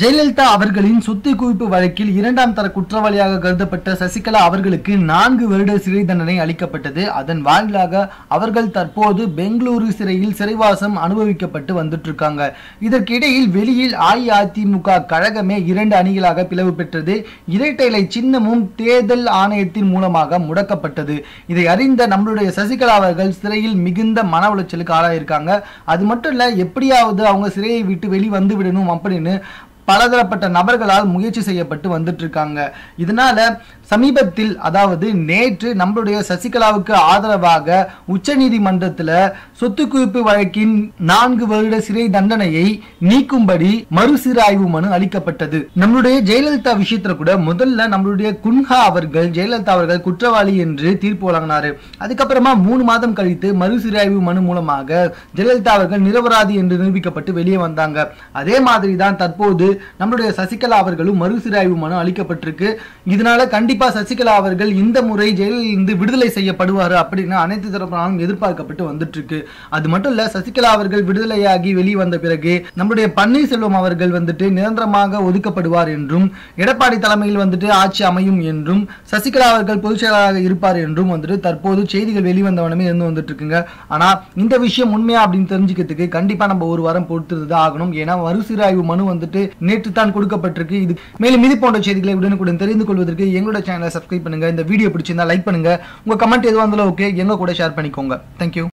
ஜெயலலிதா அவர்களின் சொத்து குவிப்பு வழக்கில் இரண்டாம் தர குற்றவாளியாக கருதப்பட்ட சசிகலா அவர்களுக்கு நான்கு வருட சிறை தண்டனை அளிக்கப்பட்டது. அதன் வாயிலாக அவர்கள் தற்போது பெங்களூரு சிறையில் சிறைவாசம் அனுபவிக்கப்பட்டு வந்துட்டு இருக்காங்க இதற்கிடையில் வெளியில் அஇஅதிமுக கழகமே இரண்டு அணிகளாக பிளவு பெற்றது. இரட்டைலை சின்னமும் தேர்தல் ஆணையத்தின் மூலமாக முடக்கப்பட்டது. இதை அறிந்த நம்மளுடைய சசிகலா அவர்கள் சிறையில் மிகுந்த மன உளைச்சலுக்கு ஆளாயிருக்காங்க. அது மட்டும் இல்ல எப்படியாவது அவங்க சிறையை விட்டு வெளி வந்து விடணும் அப்படின்னு பலதரப்பட்ட நபர்களால் முயற்சி செய்யப்பட்டு வந்துட்டு இருக்காங்க இதனால சமீபத்தில் அதாவது நேற்று நம்மளுடைய சசிகலாவுக்கு ஆதரவாக உச்சநீதிமன்றத்துல சொத்து குவிப்பு வழக்கின் நான்கு வருட சிறை தண்டனையை நீக்கும்படி மறுசீராய்வு மனு அளிக்கப்பட்டது. நம்மளுடைய ஜெயலலிதா விஷயத்துல கூட முதல்ல நம்மளுடைய குன்ஹா அவர்கள் ஜெயலலிதா அவர்கள் குற்றவாளி என்று தீர்ப்பு வழங்கினாரு. அதுக்கப்புறமா மூணு மாதம் கழித்து மறுசீராய்வு மனு மூலமாக ஜெயலலிதா அவர்கள் நிரபராதி என்று நிரூபிக்கப்பட்டு வெளியே வந்தாங்க. அதே மாதிரி தான் தற்போது நம்மளுடைய சசிகலா அவர்களும் மறுசீராய்வு மனு அளிக்கப்பட்டிருக்கு. இதனால கண்டிப்பா சசிகலா அவர்கள் இந்த முறை ஜெயிலில் இருந்து விடுதலை செய்யப்படுவார் அப்படின்னு அனைத்து தரப்பினாலும் எதிர்பார்க்கப்பட்டு வந்துட்டு இருக்கு அது மட்டும் இல்ல சசிகலா அவர்கள் விடுதலையாகி வெளியே வந்த பிறகு நம்முடைய பன்னீர்செல்வம் அவர்கள் வந்துட்டு நிரந்தரமாக ஒதுக்கப்படுவார் என்றும் எடப்பாடி தலைமையில் வந்துட்டு ஆட்சி அமையும் என்றும் சசிகலா அவர்கள் பொதுச் செயலாளராக இருப்பார் என்றும் வந்துட்டு தற்போது செய்திகள் வெளிவந்தவனமே இருந்து வந்துட்டு இருக்குங்க ஆனா இந்த விஷயம் உண்மையா அப்படின்னு தெரிஞ்சுக்கிறதுக்கு கண்டிப்பா நம்ம ஒரு வாரம் பொறுத்து ஆகணும். ஏன்னா மறுசீராய்வு மனு வந்துட்டு நேற்று தான் கொடுக்கப்பட்டிருக்கு. இது மேலும் இது போன்ற செய்திகளை உடனுக்குடன் தெரிந்து கொள்வதற்கு எங்களோட சேனலை சப்ஸ்கிரைப் பண்ணுங்க. இந்த வீடியோ பிடிச்சிருந்தா லைக் பண்ணுங்க. உங்க கமெண்ட் எதுவாக இருந்தாலும் ஓகே எங்க கூட ஷேர் பண்ணிக்கோங்க. தேங்க்யூ